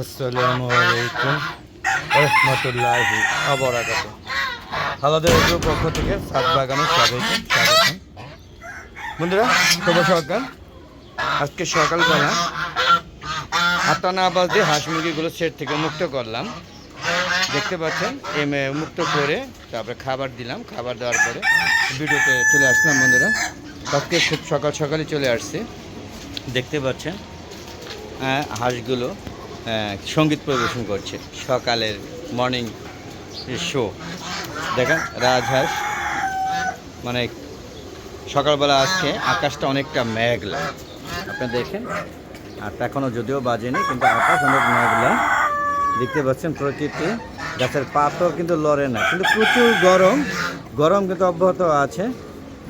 আসসালামু আলাইকুম। রহমতুল্লাহি আবরাকাত। হালাদের এগ্রোর পক্ষ থেকে সাত বাগানে সবাইকে স্বাগতম। বন্ধুরা, শুভ সকাল। আজকে সকালবেলা আটটা না বাজে হাঁস মুরগিগুলো সেট থেকে মুক্ত করলাম। দেখতে পাচ্ছেন, এম মুক্ত করে তারপরে খাবার দিলাম। খাবার দেওয়ার পরে ভিডিওতে চলে আসলাম, বন্ধুরা। আজকে খুব সকাল সকালে চলে আসছে। দেখতে পাচ্ছেন হাঁসগুলো সংগীত পরিবেশন করছে সকালের মর্নিং শো দেখেন, রাজহাঁস মানে সকালবেলা আজকে আকাশটা অনেকটা মেঘলা। আপনি দেখেন, আর এখনও যদিও বাজেনি, কিন্তু আকাশ অনেক মেঘলা। দেখতে পাচ্ছেন প্রকৃতি। গাছের পাতাও কিন্তু লড়ে না, কিন্তু প্রচুর গরম। গরম কিন্তু অব্যাহত আছে।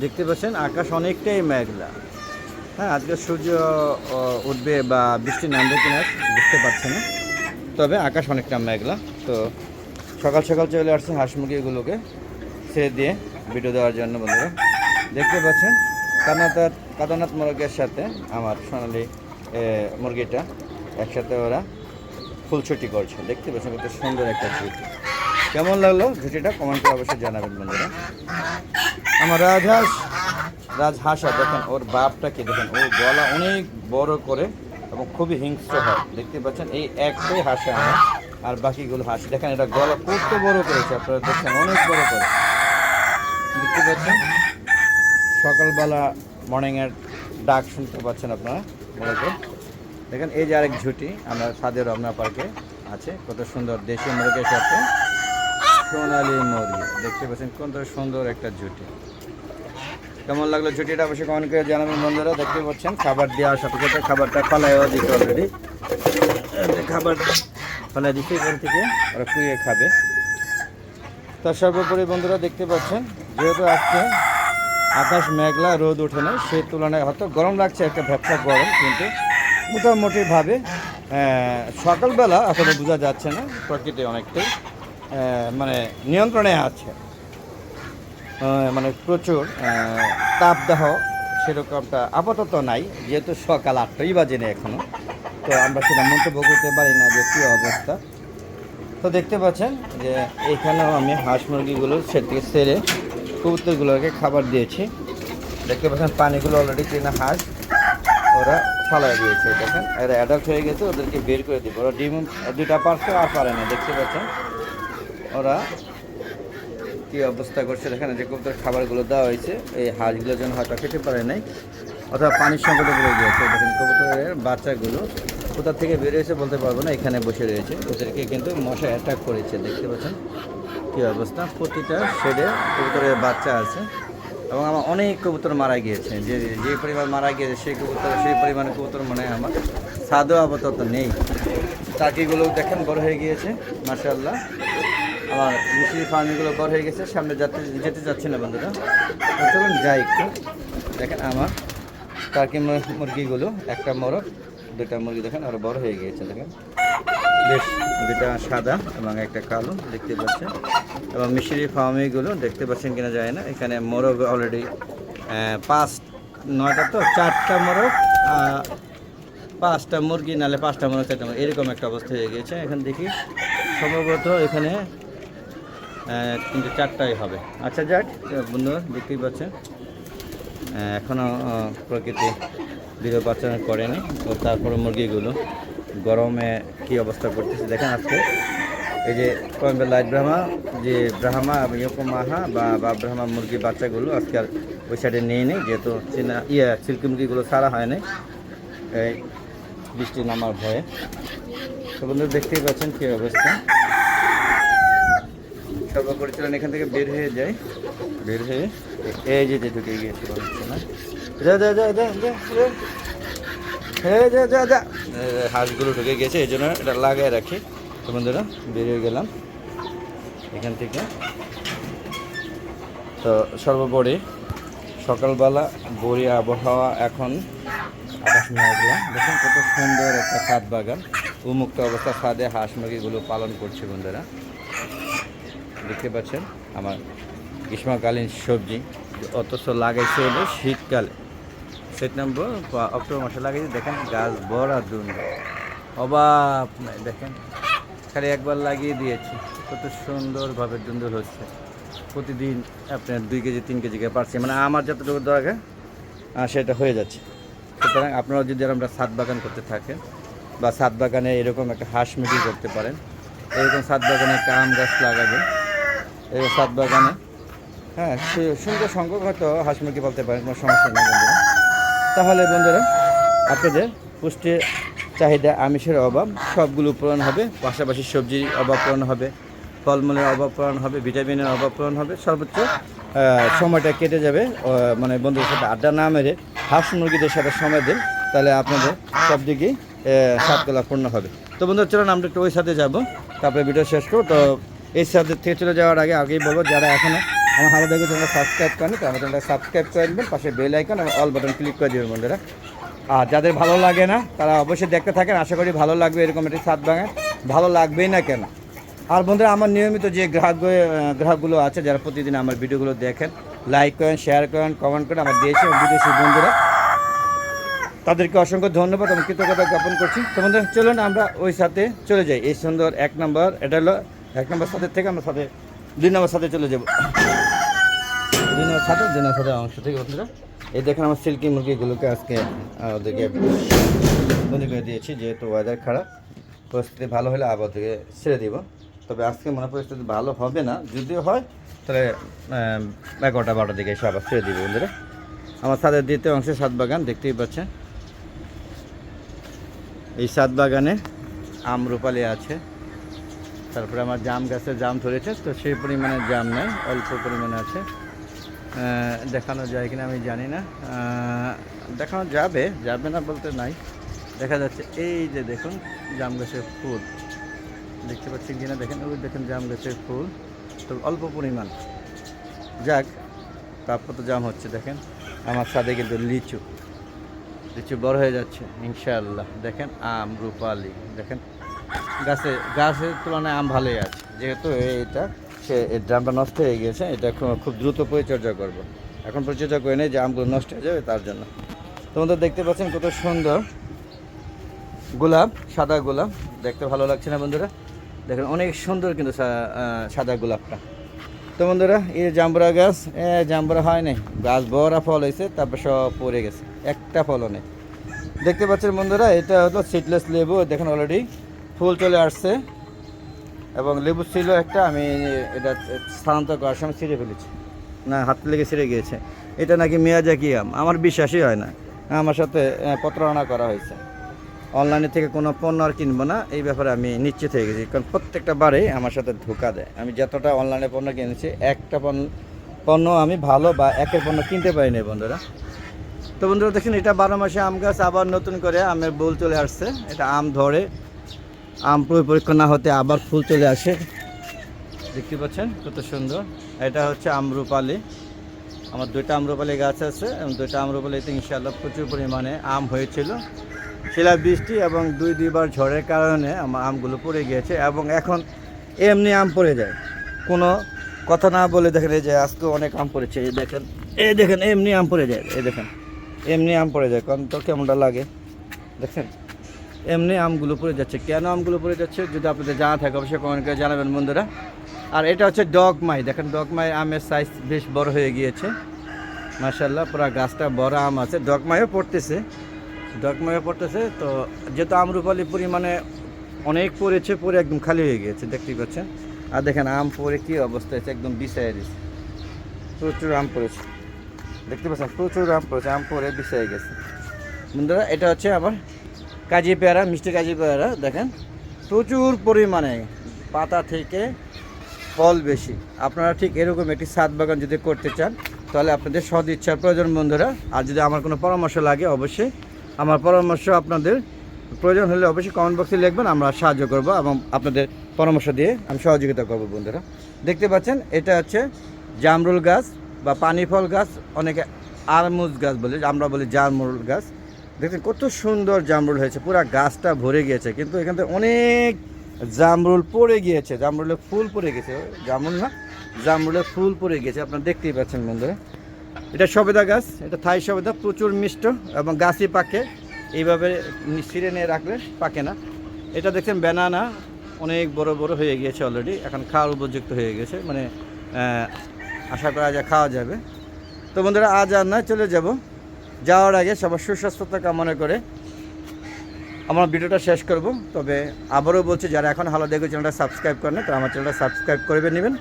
দেখতে পাচ্ছেন, আকাশ অনেকটাই মেঘলা। হ্যাঁ আজকে সূর্য উঠবে বা বৃষ্টি নামবে কিনা বুঝতে পারছে না। তবে আকাশ অনেকটা মেঘলা, তো সকাল সকাল চলে আসছে হাঁস মুরগিগুলোকে ছেড়ে দিয়ে ভিডিও দেওয়ার জন্য বন্ধুরা। দেখতে পাচ্ছেন কাদানাথ কাদানাথ মুরগের সাথে আমার সোনালি মুরগিটা, একসাথে ওরা ফুলছুটি করছে। দেখতে পাচ্ছেন কত সুন্দর একটা ঝুটি কেমন লাগল ঝুটিটা কমেন্ট করে অবশ্যই জানাবেন বন্ধুরা। আমার রাজহাঁস রাজহাঁসা দেখেন, ওর বাপটাকে দেখেন ও গলা অনেক বড় করে এবং খুবই হিংস্র হয়। দেখতে পাচ্ছেন, এই একটাই হাঁসা আমার আর বাকিগুলো হাঁস। দেখেন, এটা গলা কত বড় করেছে, আপনারা দেখছেন, অনেক বড় করে। দেখতে পাচ্ছেন, সকালবেলা মর্নিংয়ের ডাক শুনতে পাচ্ছেন আপনারা, মূলত। দেখেন, এই যে আরেক ঝুটি, আমরা সাদের রমনা পার্কে আছে, কত সুন্দর দেশি মুরগের সাথে সোনালি মুরগি। দেখতে পাচ্ছেন, কত সুন্দর একটা ঝুটি। কেমন লাগল ছুটিটা অবশ্যই কমেন্ট করে জানাবেন বন্ধুরা দেখতে পাচ্ছেন, খাবার দেওয়ার সাথে সাথে খাবারটা ফলাইও দিতে অলরেডি খাবার দিতে এখান থেকে ওরা কুইয়ে খাবে। তার সর্বোপরি বন্ধুরা দেখতে পাচ্ছেন, যেহেতু আজকে আকাশ মেঘলা, রোদ ওঠে না সেই তুলনায় হয়তো গরম লাগছে, একটা ভ্যাপসা গরম, কিন্তু মোটামুটিভাবে সকালবেলা আসলে বোঝা যাচ্ছে না, প্রকৃতি অনেকটাই মানে নিয়ন্ত্রণে আছে। মানে প্রচুর তাপদাহ, সেরকমটা আপাতত নাই, যেহেতু সকাল আটটাই বাজে না এখনও তো আমরা সেটা মন্তব্য করতে পারি না যে কী অবস্থা। তো দেখতে পাচ্ছেন যে এখানেও আমি হাঁস মুরগিগুলো সেটি সেরে কবুতরগুলোকে খাবার দিয়েছি। দেখতে পাচ্ছেন পানিগুলো অলরেডি কিনা হাঁস, ওরা ফালাই দিয়েছে, দেখেন। এরা অ্যাডাল্ট হয়ে গেছে, ওদেরকে বের করে দিব। ওরা ডিম দুটা পারছে আর পারে না, দেখতে পাচ্ছেন? ওরা কি অবস্থা করছে দেখেন যে কবুতর খাবারগুলো দেওয়া হয়েছে, এই হাঁসগুলো যেন হয়তো খেতে পারে নাই, অথবা পানির সংকটে পড়ে গিয়েছে। দেখেন, কবুতরের বাচ্চাগুলো কোথা থেকে বেরিয়েছে বলতে পারব না, এখানে বসে রয়েছে। ওদেরকে কিন্তু মশা অ্যাটাক করেছে, দেখতে পাচ্ছেন কী অবস্থা? প্রতিটা শেডে কবুতরের বাচ্চা আছে, এবং আমার অনেক কবুতর মারা গিয়েছে। যে যে পরিমাণ মারা গিয়েছে, সেই কবুতর, সেই পরিমাণে কবুতর মনে হয় আমার। সাদও আপাতত নেই। টাকিগুলো দেখেন বড় হয়ে গিয়েছে মার্শাল্লাহ আমার মিষ্টি ফার্মিংগুলো বড় হয়ে গেছে, সামনে যাতে যেতে যাচ্ছি না বন্ধুরা। চলুন যাই একটু। দেখেন আমার টার্কি মুরগিগুলো, একটা মোরগ দুটা মুরগি দেখেন আরও বড় হয়ে গিয়েছে, দেখেন। বেশ দুটা সাদা এবং একটা কালো দেখতে পাচ্ছেন। এবং মিশরি ফার্মিগুলো দেখতে পাচ্ছেন কিনা যায় না। এখানে মোরগ অলরেডি পাঁচ, নয়টা তো, চারটা মোরগ পাঁচটা মুরগি নালে পাঁচটা মোরগ, চারটা এরকম একটা অবস্থা হয়ে গিয়েছে। এখন দেখি, সম্ভবত এখানে তিনটে চারটাই হবে। আচ্ছা যাক বন্ধুরা, দেখতেই পাচ্ছেন। এখনও প্রকৃতি বিরূপ আচরণ করেনি তো তারপরে মুরগিগুলো গরমে কি অবস্থা করতেছে দেখেন আজকে। এই যে লাইট ব্রাহ্মা যে ব্রাহ্মা ইয়োকোমাহা বা বা ব্রাহ্মা মুরগি বাচ্চাগুলো আজকে আর ওই সাইডে নেই নেই, যেহেতু চীনা ইয়ে সিল্কি মুরগিগুলো সারা হয় নাই। এই বৃষ্টি নামার ভয়ে। তো বন্ধু দেখতেই পাচ্ছেন কী অবস্থা। সর্বপরিচালন এখান থেকে বের হয়ে যায় বের হয়ে? এই যে যে ঢুকে গিয়েছে না? যা যা যা যা যা। হ্যাঁ যা যা যা। হাঁসগুলো ঢুকে গেছে এই জন্য এটা লাগাই রাখি। তো বন্ধুরা বেরিয়ে গেলাম এখান থেকে। তো সর্বোপরি সকালবেলা বড়ি আবহাওয়া এখন আকাশ মেঘলা। দেখুন কত সুন্দর একটা ছাদ বাগান। উন্মুক্ত অবস্থা ছাদে হাঁস মুরগিগুলো পালন করছে বন্ধুরা। দেখতে পাচ্ছেন আমার গ্রীষ্মকালীন সবজি। অথচ লাগাইছে হলো শীতকালে। সেট নম্বর অক্টোবর মাসে লাগাইছে, দেখেন গাছ বড় দুন অভাব নাই দেখেন। খালি একবার লাগিয়ে দিয়েছি, কত সুন্দরভাবে ডুন্দুল হচ্ছে। প্রতিদিন আপনার দুই কেজি, তিন কেজি করে পারছি। মানে আমার যতটুকু দরকার সেটা হয়ে যাচ্ছে। সুতরাং আপনারা যদি আমরা সাত বাগান করতে থাকেন, বা সাত বাগানে এরকম একটা হাঁস মুরগি করতে পারেন, এরকম সাত বাগানে একটা আম গাছ লাগাবেন এই সাত বাগানে। হ্যাঁ সুন্দর সংখ্যক হয়তো হাঁস মুরগি বলতে পারেন কোনো সমস্যা নেই বন্ধুরা। তাহলে বন্ধুরা, আপনাদের পুষ্টির চাহিদা, আমিষের অভাব, সবগুলো পূরণ হবে। পাশাপাশি সবজির অভাব পূরণ হবে, ফলমূলের অভাব পূরণ হবে, ভিটামিনের অভাব পূরণ হবে, সর্বোচ্চ সময়টা কেটে যাবে। মানে বন্ধুদের সাথে আড্ডা না মেরে হাঁস মুরগিদের সাথে সময় দিন, তাহলে আপনাদের সব দিকেই সাতকলা পূর্ণ হবে। তো বন্ধুরা, চলুন আমরা একটু ওই সাথে যাব, তারপরে ভিডিও শেষ করব। তো এই সাথে থেকে চলে যাওয়ার আগে, আগেই বলব, যারা এখনও আমার হালো দেখে তোমরা সাবস্ক্রাইব করেন তো আমার চ্যানেলটা সাবস্ক্রাইব করে দেবেন পাশে বেল আইকন এবং অল বাটন ক্লিক করে দেবেন, বন্ধুরা। আর যাদের ভালো লাগে না, তারা অবশ্যই দেখতে থাকেন, আশা করি ভালো লাগবে এরকম একটি সাত বাগান ভালো লাগবেই না কেন? আর বন্ধুরা, আমার নিয়মিত যে গ্রাহক গ্রাহকগুলো আছে, যারা প্রতিদিন আমার ভিডিওগুলো দেখেন লাইক করেন শেয়ার করেন কমেন্ট করেন, আমার দেশে বিদেশি বন্ধুরা, তাদেরকে অসংখ্য ধন্যবাদ আমি কৃতজ্ঞতা জ্ঞাপন করছি। তো বন্ধুরা, চলুন আমরা ওই সাথে চলে যাই। এই সুন্দর এক নম্বর, এটা হলো এক নম্বর সাথে থেকে আমরা সাথে দুই নম্বর সাথে চলে যাব। দুই নম্বর সাথে দুই নম্বর সাথে অংশ থেকে বন্ধুরা। এই দেখেন আমার সিল্কি মুরগিগুলোকে আজকে ওদেরকে বন্দি করে দিয়েছি, যেহেতু ওয়েদার খারাপ। পরিস্থিতি ভালো হলে আবার ওদেরকে ছেড়ে দিব। তবে আজকে মনে পরিস্থিতি ভালো হবে না। যদিও হয় তাহলে এগারোটা বারোটার দিকে এসে আবার ছেড়ে দিব বন্ধুরা। আমার ছাদের দ্বিতীয় অংশে সাত বাগান, দেখতেই পাচ্ছেন। এই সাত বাগানে আম রূপালি আছে। তারপরে আমার জাম গাছে জাম ধরেছে, তো সেই পরিমাণে জাম নেই, অল্প পরিমাণে আছে। দেখানো যায় কিনা আমি জানি না। দেখানো যাবে যাবে না বলতে নাই। দেখা যাচ্ছে, এই যে দেখুন, জাম গাছের ফুল। দেখতে পাচ্ছেন কিনা? দেখেন, ওই দেখেন জাম গাছের ফুল। তো অল্প পরিমাণ। যাক তারপর তো জাম হচ্ছে, দেখেন। আমার সাথে কিন্তু লিচু। লিচু বড় হয়ে যাচ্ছে, ইনশাআল্লাহ। দেখেন আম, রূপালি। দেখেন গাছে, গাছের তুলনায় আম ভালোই আছে। যেহেতু এটা সে এই ড্রামটা নষ্ট হয়ে গেছে এটা খুব- দ্রুত পরিচর্যা করব। এখন পরিচর্যা করে নেই যে আমগুলো নষ্ট হয়ে যাবে তার জন্য। তোমাদের দেখতে পাচ্ছেন কত সুন্দর গোলাপ, সাদা গোলাপ। দেখতে ভালো লাগছে না বন্ধুরা? দেখেন, অনেক সুন্দর কিন্তু সাদা গোলাপটা। তো বন্ধুরা, এই জাম্বুরা গাছ জাম্বুরা হয় নাই। গাছ বড়া ফল হয়েছে, তারপর সব পড়ে গেছে। একটা ফলও নেই। দেখতে পাচ্ছেন বন্ধুরা, এটা হলো সিডলেস লেবু, দেখেন অলরেডি ফুল চলে আসছে এবং লেবু ছিল একটা, আমি এটা স্থানান্তর করার সময় ছিঁড়ে ফেলেছি। না, হাত লেগে ছিঁড়ে গিয়েছে। এটা নাকি মেয়াজাকি আম আমার বিশ্বাসই হয় না। আমার সাথে প্রতারণা করা হয়েছে। অনলাইনে থেকে কোনো পণ্য আর কিনবো না, এই ব্যাপারে আমি নিশ্চিত হয়ে গেছি। কারণ প্রত্যেকটা বারে আমার সাথে ধোকা দেয়। আমি যতটা অনলাইনে পণ্য কিনেছি, একটা পণ্য পণ্য আমি ভালো বা একের পণ্য কিনতে পারিনি বন্ধুরা। তো বন্ধুরা, দেখেন, এটা বারো মাসে আম গাছ আবার নতুন করে আমের বোল চলে আসছে। এটা আম ধরে আম পরীক্ষা না হতে আবার ফুল চলে আসে। দেখতে পাচ্ছেন কত সুন্দর। এটা হচ্ছে আমরুপালি। আমার দুইটা আমরুপালি গাছ আছে এবং দুইটা আমরুপালিতে ইনশাআল্লাহ প্রচুর পরিমাণে আম হয়েছিল। শিলা বৃষ্টি এবং দুই দুইবার ঝড়ের কারণে আমার আমগুলো পড়ে গিয়েছে এবং এখন এমনি আম পড়ে যায়। কোনো কথা না বলে দেখেন এই যে আজকে অনেক আম পড়েছে, এই দেখেন এই দেখেন, এমনি আম পড়ে যায়, এই দেখেন, এমনি আম পড়ে যায়। কারণ তো কেমনটা লাগে? দেখেন। এমনি আমগুলো পড়ে যাচ্ছে। কেন আমগুলো পড়ে যাচ্ছে? যদি আপনাদের জানা থাকে, অবশ্যই কমেন্ট করে জানাবেন বন্ধুরা। আর এটা হচ্ছে ডগমাই দেখেন ডগমাই আমের সাইজ বেশ বড় হয়ে গিয়েছে। মার্শাল্লাহ পুরো গাছটা বড় আম আছে। ডগমাইও পড়তেছে। ডগমাইও পড়তেছে। তো যেহেতু আমরুপালি পরিমাণে অনেক পড়েছে পরে একদম খালি হয়ে গিয়েছে, দেখতেই পাচ্ছেন। আর দেখেন, আম পরে কী অবস্থা হয়েছে, একদম বিছাইয়ে দিচ্ছে প্রচুর আম পড়েছে। দেখতে পাচ্ছেন, প্রচুর আম পড়েছে, আম পরে বিছাই গেছে। বন্ধুরা, এটা হচ্ছে আবার কাজি পেয়ারা, মিষ্টি কাজি পেয়ারা, দেখেন। প্রচুর পরিমাণে পাতা থেকে ফল বেশি। আপনারা ঠিক এরকম একটি সাত বাগান যদি করতে চান, তাহলে আপনাদের সদ প্রয়োজন বন্ধুরা। আর যদি আমার কোনো পরামর্শ লাগে, অবশ্যই আমার পরামর্শ আপনাদের প্রয়োজন হলে অবশ্যই কমেন্ট বক্সে লিখবেন, আমরা সাহায্য করব এবং আপনাদের পরামর্শ দিয়ে আমি সহযোগিতা করব বন্ধুরা। দেখতে পাচ্ছেন, এটা হচ্ছে জামরুল গাছ বা পানি ফল গাছ, অনেকে আরমুজ গাছ বলে, আমরা বলি জামরুল গাছ। দেখছেন, কত সুন্দর জামরুল হয়েছে, পুরো গাছটা ভরে গিয়েছে, কিন্তু এখান থেকে অনেক জামরুল পড়ে গিয়েছে জামরুলের ফুল পড়ে গেছে, জামরুল না জামরুলের ফুল পড়ে গেছে আপনারা দেখতেই পাচ্ছেন বন্ধুরা। এটা সবেদা গাছ, এটা থাই সবেদা, প্রচুর মিষ্ট এবং গাছই পাকে, এইভাবে ছিঁড়ে নিয়ে রাখলে পাকে না। এটা দেখছেন, ব্যানানা, অনেক বড় বড় হয়ে গিয়েছে অলরেডি এখন খাওয়ার উপযুক্ত হয়ে গেছে মানে আশা করা যায়, খাওয়া যাবে। তো বন্ধুরা, আজ আর নয়, চলে যাব। যাওয়ার আগে সবার সুস্বাস্থ্যতা কামনা করে আমার ভিডিওটা শেষ করব, তবে আবারও বলছি, যারা এখন হালা দেখো চ্যানেলটা সাবস্ক্রাইব করেন তারা আমার চ্যানেলটা সাবস্ক্রাইব করে নেবেন।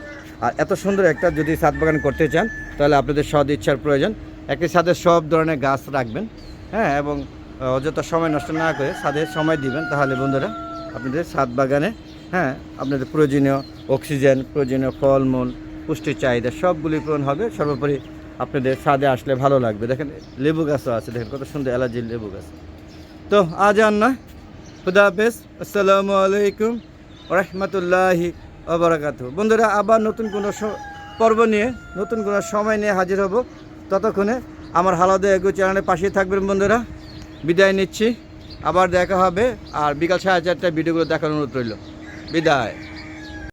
আর এত সুন্দর একটা যদি ছাদ বাগান করতে চান, তাহলে আপনাদের সদ ইচ্ছার প্রয়োজন। একটি ছাদে সব ধরনের গাছ রাখবেন হ্যাঁ এবং অযথা সময় নষ্ট না করে ছাদে সময় দিবেন। তাহলে বন্ধুরা, আপনাদের ছাদ বাগানে হ্যাঁ আপনাদের প্রয়োজনীয় অক্সিজেন, প্রয়োজনীয় ফলমূল, পুষ্টির চাহিদা সবগুলি পূরণ হবে। সর্বোপরি আপনাদের ছাদে আসলে ভালো লাগবে। দেখেন, লেবু গাছও আছে, দেখেন কত সুন্দর অ্যালার্জির লেবু গাছ। তো, আজ আর নয়। খুদা হাফেজ, আসসালামু আলাইকুম রহমতুল্লাহি আবরাকাত বন্ধুরা, আবার নতুন কোনো পর্ব নিয়ে, নতুন কোনো সময় নিয়ে হাজির হব। ততক্ষণে আমার হালাদে এগো চ্যানেলের পাশেই থাকবেন বন্ধুরা। বিদায় নিচ্ছি। আবার দেখা হবে, আর বিকাল সাড়ে চারটায় ভিডিওগুলো দেখার অনুরোধ রইল। বিদায়।